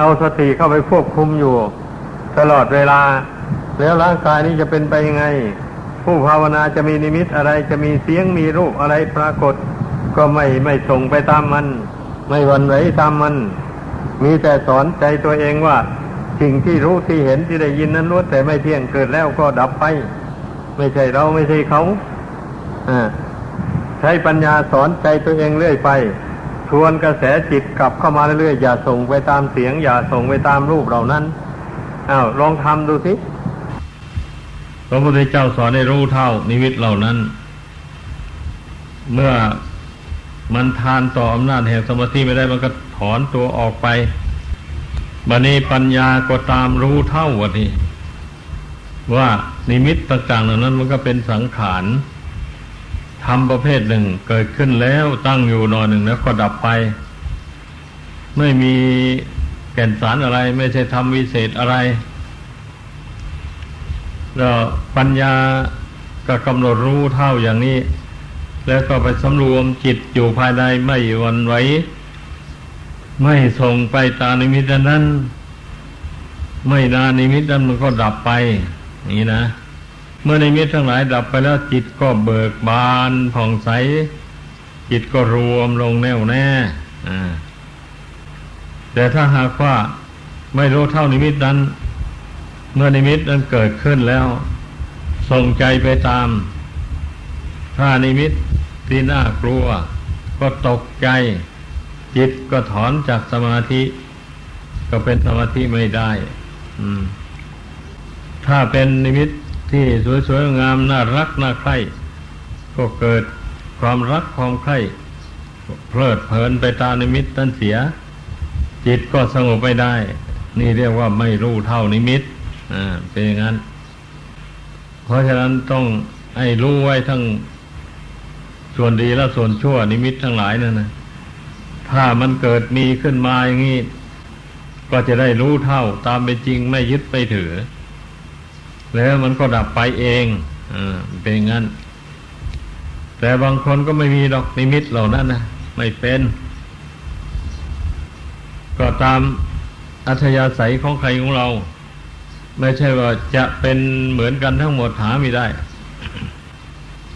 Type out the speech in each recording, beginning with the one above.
เอาสติเข้าไปควบคุมอยู่ ตลอดเวลา แล้วร่างกายนี้จะเป็นไปยังไง ผู้ภาวนาจะมีนิมิตอะไรจะมีเสียงมีรูปอะไรปรากฏ ก็ไม่ไม่ส่งไปตามมัน ไม่วันไหวตามมัน มีแต่สอนใจตัวเองว่า สิ่งที่รู้ที่เห็นที่ได้ยินนั้นล้วนแต่ไม่เที่ยงเกิดแล้วก็ดับไป ไม่ใช่เราไม่ใช่เขาใช้ปัญญาสอนใจตัวเองเรื่อยไป ทวนกระแสจิตกลับเข้ามาเรื่อยๆอย่าส่งไปตามเสียง อย่าส่งไปตามรูปเหล่านั้นอ้าวลองทำดูสิพระพุทธเจ้าสอนให้รู้เท่านิมิตเหล่านั้น เมื่อมันทานต่ออำนาจแห่งสมาธิไม่ได้มันก็ถอนตัวออกไปบันนี้ปัญญาก็ตามรู้เท่าวันนี้ ว่านิมิตต่างๆเหล่านั้น มันก็เป็นสังขาร ทำประเภทหนึ่งเกิดขึ้นแล้วตั้งอยู่หนอยหนึ่งแล้วก็ดับไป ไม่มีแก่นสารอะไร ไม่ใช่ทำวิเศษอะไรแล้วปัญญาก็กำหนดรู้เท่าอย่างนี้ แล้วก็ไปสำรวมจิตอยู่ภายในไม่วันไหวไม่ส่งไปตานิมิตนั้น ไม่นานนิมิตนั้นมันก็ดับไป นี่นะ เมื่อในมิตรทั้งหลายดับไปแล้วจิตก็เบิกบานผ่องใส จิตก็รวมลงแน่วแน่แต่ถ้าหากว่าไม่รู้เท่านิมิตนั้น เมื่อนิมิตนั้นเกิดขึ้นแล้ว ส่งใจไปตาม ถ้านิมิตที่น่ากลัว ก็ตกใจ จิตก็ถอนจากสมาธิ ก็เป็นสมาธิไม่ได้ถ้าเป็นนิมิต ที่สวยๆงามน่ารักน่าใคร่ก็เกิดความรักความใคร่เพลิดเพลินไปตามนิมิตนั้นเสีย จิตก็สงบไม่ได้ นี่เรียกว่าไม่รู้เท่านิมิตอ่าเป็นอย่างนั้น เพราะฉะนั้นต้องให้รู้ไว้ทั้งส่วนดีและส่วนชั่วนิมิตทั้งหลายนั่นนะถ้ามันเกิดมีขึ้นมาอย่างนี้ก็จะได้รู้เท่าตามเป็นจริงไม่ยึดไปถือ แล้วมันก็ดับไปเองอเป็นงั้น แต่บางคนก็ไม่มีดอกนิมิตเหล่านั้นนะไม่เป็น ก็ตามอัธยาศัยของใครของเรา ไม่ใช่ว่าจะเป็นเหมือนกันทั้งหมดหาไม่ได้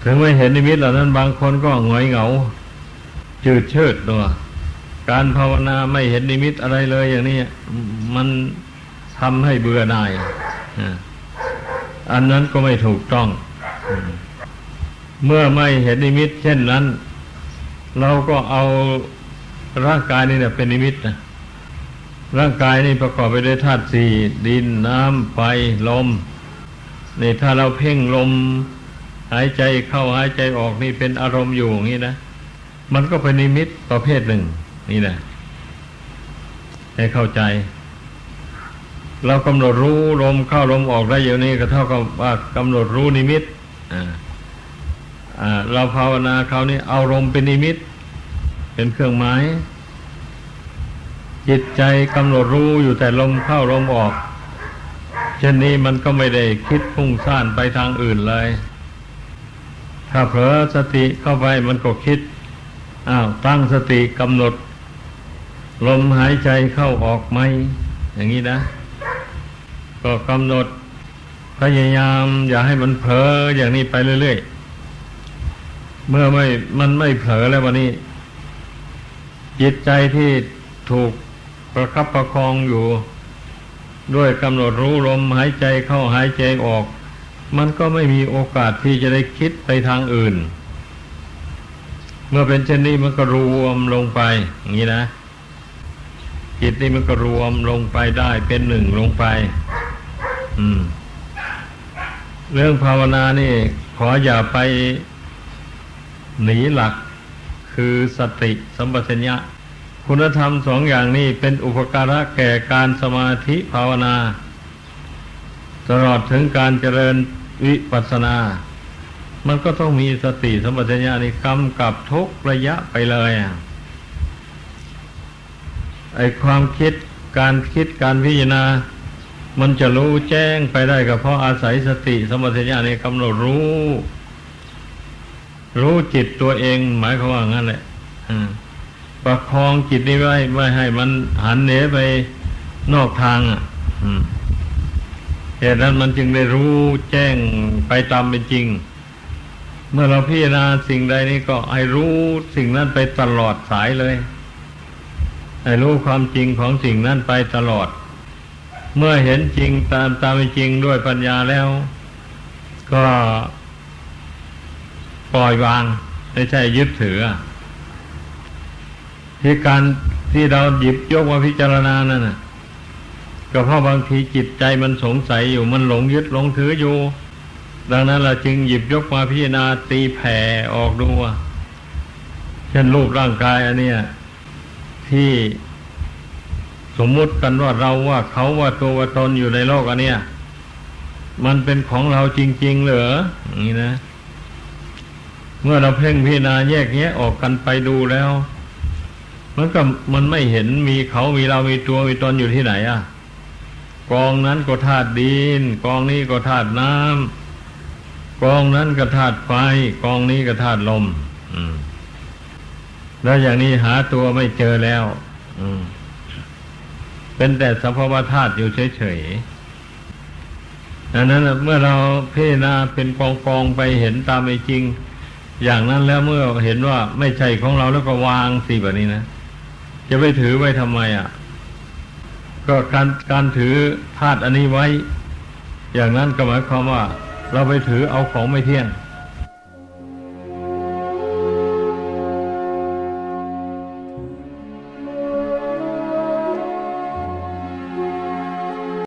ถึงไม่เห็นนิมิตเหล่านั้น บางคนก็หงอยเหงา จืดเชิดตัวการภาวนาไม่เห็นนิมิตอะไรเลยอย่างนี้มันทำให้เบื่อหน่าย อันนั้นก็ไม่ถูกต้อง เมื่อไม่เห็นนิมิต เช่นนั้น เราก็เอาร่างกายนี่เนี่ยเป็นนิมิตนะร่างกายนี่ประกอบไปด้วยธาตุสี่ดินน้ำไฟลมนี่ถ้าเราเพ่งลม หายใจเข้าหายใจออกนี่เป็นอารมณ์อยู่อย่างนี้นะมันก็เป็นนิมิตประเภทหนึ่ง นี่นะให้เข้าใจ เรากำหนดรู้ลมเข้าลมออกได้อย่างนี้ก็เท่ากับว่ากำหนดรู้นิมิตเราภาวนาเขานี่เอาลมเป็นนิมิต เป็นเครื่องหมายจิตใจกำหนดรู้อยู่แต่ลมเข้าลมออก เช่นนี้มันก็ไม่ได้คิดพุ่งซ่านไปทางอื่นเลย ถ้าเผลอสติเข้าไปมันก็คิดอ้าวตั้งสติกำหนด ลมหายใจเข้าออกไหมอย่างนี้นะ ก็กำหนดพยายามอย่าให้มันเผลออย่างนี้ไปเรื่อยๆ เมื่อไม่มันไม่เผลอแล้ววันนี้ จิตใจที่ถูกประคับประคองอยู่ ด้วยกำหนดรู้ลมหายใจเข้าหายใจออก มันก็ไม่มีโอกาสที่จะได้คิดไปทางอื่น เมื่อเป็นเช่นนี้มันก็รวมลงไป อย่างนี้นะจิตนี่มันก็รวมลงไปได้เป็นหนึ่งลงไป เรื่องภาวนานี่ ขออย่าไปหนีหลักคือสติสัมปชัญญะ คุณธรรมสองอย่างนี้เป็นอุปการะแก่การสมาธิภาวนา ตลอดถึงการเจริญวิปัสสนา มันก็ต้องมีสติสัมปชัญญะนี่กำกับทุกระยะไปเลยไอความคิดการคิดการพิจารณา มันจะรู้แจ้งไปได้ก็เพราะอาศัยสติสมัติญาในกำหนดรู้ รู้จิตตัวเอง หมายความว่างั้นแหละประคองจิตนี้ไว้ไม่ให้มันหันเหนไปนอกทางอะเหตุนั้นมันจึงได้รู้แจ้งไปตามเป็นจริง เมื่อเราพิจารณาสิ่งใดนี้ก็ให้รู้สิ่งนั้นไปตลอดสายเลย ให้รู้ความจริงของสิ่งนั้นไปตลอด เมื่อเห็นจริงตามตามจริงด้วยปัญญาแล้ว ก็ปล่อยวาง ไม่ใช่ยึดถือที่การที่เราหยิบยกมาพิจารณานั่นนะก็เพราะบางทีจิตใจมันสงสัยอยู่มันหลงยึดหลงถืออยู่ ดังนั้นเราจึงหยิบยกมาพิจารณาตีแผ่ออกดูว่าเช่นรูปร่างกายอันเนี้ยที่ สมมุติกันว่าเราว่าเขาว่าตัวว่าตนอยู่ในโลกอันเนี้ยมันเป็นของเราจริง ๆ เหรออย่างนี้นะ เมื่อเราเพ่งพิจารณาแยกแยะออกกันไปดูแล้วมันก็มันไม่เห็นมีเขามีเรามีตัวมีตนอยู่ที่ไหนอะ กองนั้นก็ธาตุดิน กองนี้ก็ธาตุน้ำกองนั้นก็ธาตุไฟ กองนี้ก็ธาตุลมแล้วอย่างนี้หาตัวไม่เจอแล้ว เป็นแต่สภาวะธาตุอยู่เฉยๆดังนั้นเมื่อเราพิจารณาเป็นกองกองไปเห็นตามไปจริง อย่างนั้นแล้วเมื่อเห็นว่าไม่ใช่ของเราแล้วก็วางสิแบบนี้นะจะไปถือไว้ทำไมอะ ก็การการถือธาตุอันนี้ไว้ อย่างนั้นก็หมายความว่า เราไปถือเอาของไม่เที่ยง